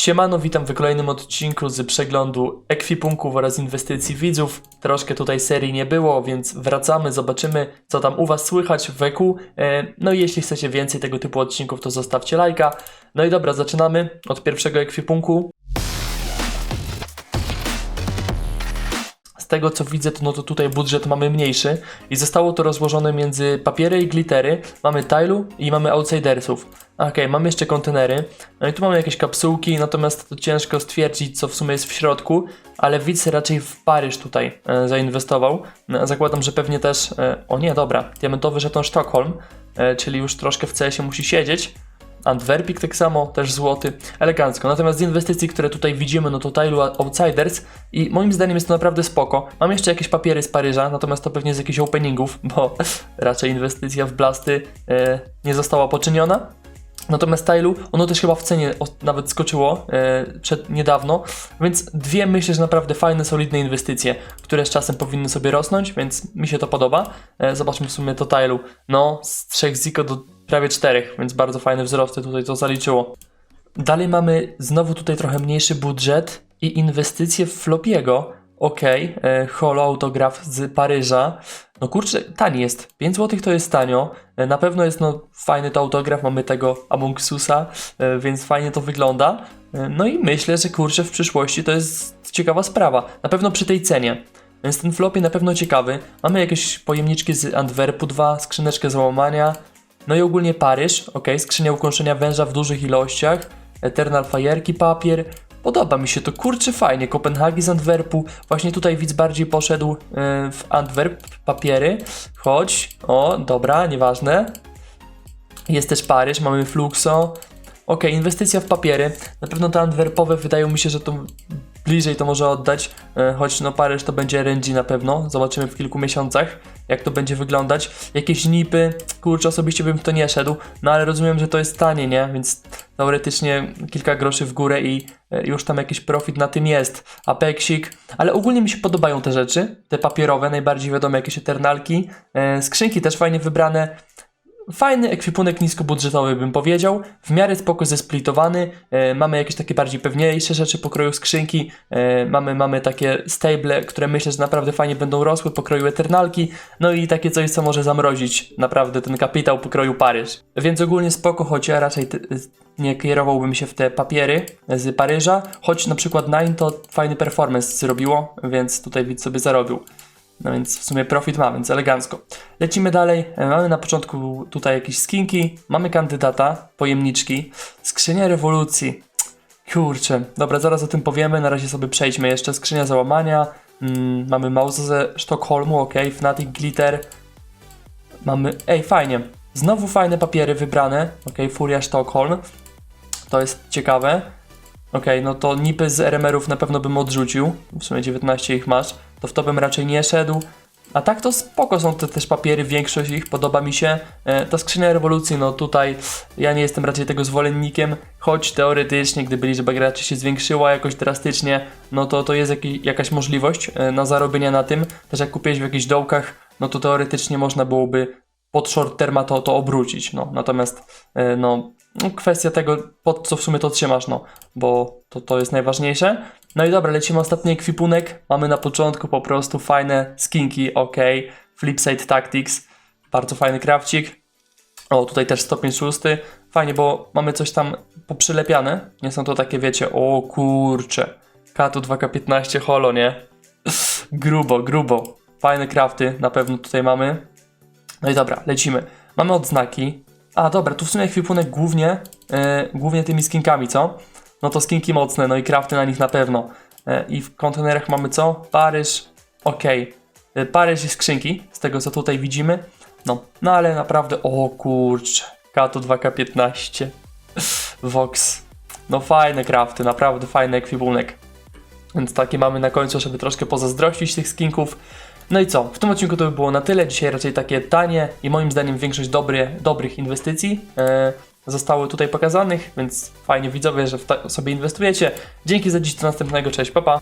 Siemano, witam w kolejnym odcinku z przeglądu ekwipunków oraz inwestycji widzów. Troszkę tutaj serii nie było, więc wracamy, zobaczymy co tam u Was słychać w EQ. E, No i jeśli chcecie więcej tego typu odcinków, to zostawcie lajka. No i dobra, zaczynamy od pierwszego ekwipunku. Tego co widzę, to, no to tutaj budżet mamy mniejszy i zostało to rozłożone między papiery i glittery. Mamy Tylu i mamy Outsidersów. Okej, mamy jeszcze kontenery. No i tu mamy jakieś kapsułki, natomiast to ciężko stwierdzić, co w sumie jest w środku, ale widz raczej w Paryż tutaj e, zainwestował. No, zakładam, że pewnie też. E, o nie, dobra, diamentowy żeton Sztokholm, e, czyli już troszkę w CS-ie musi siedzieć. Antwerpik tak samo, też złoty, elegancko. Natomiast z inwestycji, które tutaj widzimy, no to Tylu Outsiders i moim zdaniem jest to naprawdę spoko. Mam jeszcze jakieś papiery z Paryża, natomiast to pewnie z jakichś openingów, bo raczej inwestycja w blasty e, nie została poczyniona. Natomiast Tylu, ono też chyba w cenie nawet skoczyło e, przed niedawno, więc dwie myślę, że naprawdę fajne, solidne inwestycje, które z czasem powinny sobie rosnąć, więc mi się to podoba. E, zobaczmy w sumie to Tylu. No, z 3 ziko do prawie 4, więc bardzo fajne wzrosty tutaj to zaliczyło. Dalej mamy znowu tutaj trochę mniejszy budżet i inwestycje w Flopiego. Okej, okay. holo autograf z Paryża. No kurczę, tani jest. 5 zł to jest tanio. E, Na pewno jest no fajny to autograf, mamy tego Among Susa, e, więc fajnie to wygląda. E, No i myślę, że kurczę w przyszłości to jest ciekawa sprawa. Na pewno przy tej cenie. Więc ten flopie na pewno ciekawy. Mamy jakieś pojemniczki z Antwerpu 2, skrzyneczkę załamania. No i ogólnie Paryż, ok, skrzynia ukończenia węża w dużych ilościach, Eternal Fajerki papier, podoba mi się to, kurczę fajnie, Kopenhagi z Antwerpu, właśnie tutaj widz bardziej poszedł e, w Antwerp, papiery, chodź, o, dobra, nieważne, jest też Paryż, mamy Fluxo, ok, inwestycja w papiery, na pewno te antwerpowe wydają mi się, że to bliżej to może oddać, e, choć no Paryż to będzie RNG na pewno, zobaczymy w kilku miesiącach, jak to będzie wyglądać. Jakieś nipy, kurczę, osobiście bym w to nie szedł, no ale rozumiem, że to jest tanie, nie? Więc teoretycznie kilka groszy w górę i e, już tam jakiś profit na tym jest. Apeksik, ale ogólnie mi się podobają te rzeczy, te papierowe, najbardziej wiadomo jakieś eternalki, e, skrzynki też fajnie wybrane. Fajny ekwipunek niskobudżetowy bym powiedział, w miarę spoko zesplitowany, e, mamy jakieś takie bardziej pewniejsze rzeczy pokroju skrzynki, e, mamy, mamy takie stable, które myślę, że naprawdę fajnie będą rosły pokroju Eternalki, no i takie coś, co może zamrozić naprawdę ten kapitał pokroju Paryż. Więc ogólnie spoko, choć ja raczej nie kierowałbym się w te papiery z Paryża, choć na przykład Nine to fajny performance zrobiło, więc tutaj widz sobie zarobił. No więc w sumie profit ma, więc elegancko. Lecimy dalej. E, Mamy na początku tutaj jakieś skinki, mamy kandydata, pojemniczki, skrzynia rewolucji. Kurczę, dobra, zaraz o tym powiemy, na razie sobie przejdźmy jeszcze. Skrzynia załamania, mm, mamy mouse ze Sztokholmu, ok, Fnatic Glitter. Mamy, ej, fajnie. Znowu fajne papiery wybrane, ok, Furia Sztokholm. To jest ciekawe. Okej, no to nipy z RMR-ów na pewno bym odrzucił. W sumie 19 ich masz. To w to bym raczej nie szedł. A tak to spoko są te też papiery, większość ich podoba mi się. E, ta skrzynia rewolucji, no tutaj ja nie jestem raczej tego zwolennikiem, choć teoretycznie, gdyby liczba graczy się zwiększyła jakoś drastycznie, no to to jest jakaś możliwość e, na zarobienie na tym. Też jak kupiłeś w jakichś dołkach, no to teoretycznie można byłoby pod short terma to, to obrócić, no. Natomiast, e, no, kwestia tego, pod co w sumie to trzymasz, no, bo to, to jest najważniejsze. No i dobra, lecimy ostatni ekwipunek. Mamy na początku po prostu fajne skinki, ok. Flipside Tactics, bardzo fajny krawcik. O, tutaj też stopień szósty. Fajnie, bo mamy coś tam poprzylepiane. Nie są to takie, wiecie, o kurcze. Katu 2K15 holo, nie? grubo, grubo. Fajne crafty na pewno tutaj mamy. No i dobra, lecimy. Mamy odznaki. A, dobra, tu w sumie ekwipunek głównie, e, głównie tymi skinkami, co? No to skinki mocne, no i crafty na nich na pewno. E, I w kontenerach mamy co? Paryż, okej. E, Paryż i skrzynki, z tego co tutaj widzimy. No, no ale naprawdę, o kurczę. Kato 2K15. Vox. No fajne crafty, naprawdę fajny ekwipunek. Więc takie mamy na końcu, żeby troszkę pozazdrościć tych skinków. No i co? W tym odcinku to by było na tyle. Dzisiaj raczej takie tanie i moim zdaniem większość dobry, dobrych inwestycji e, zostały tutaj pokazanych, więc fajnie widzowie, że w sobie inwestujecie. Dzięki za dziś, do następnego, cześć, papa.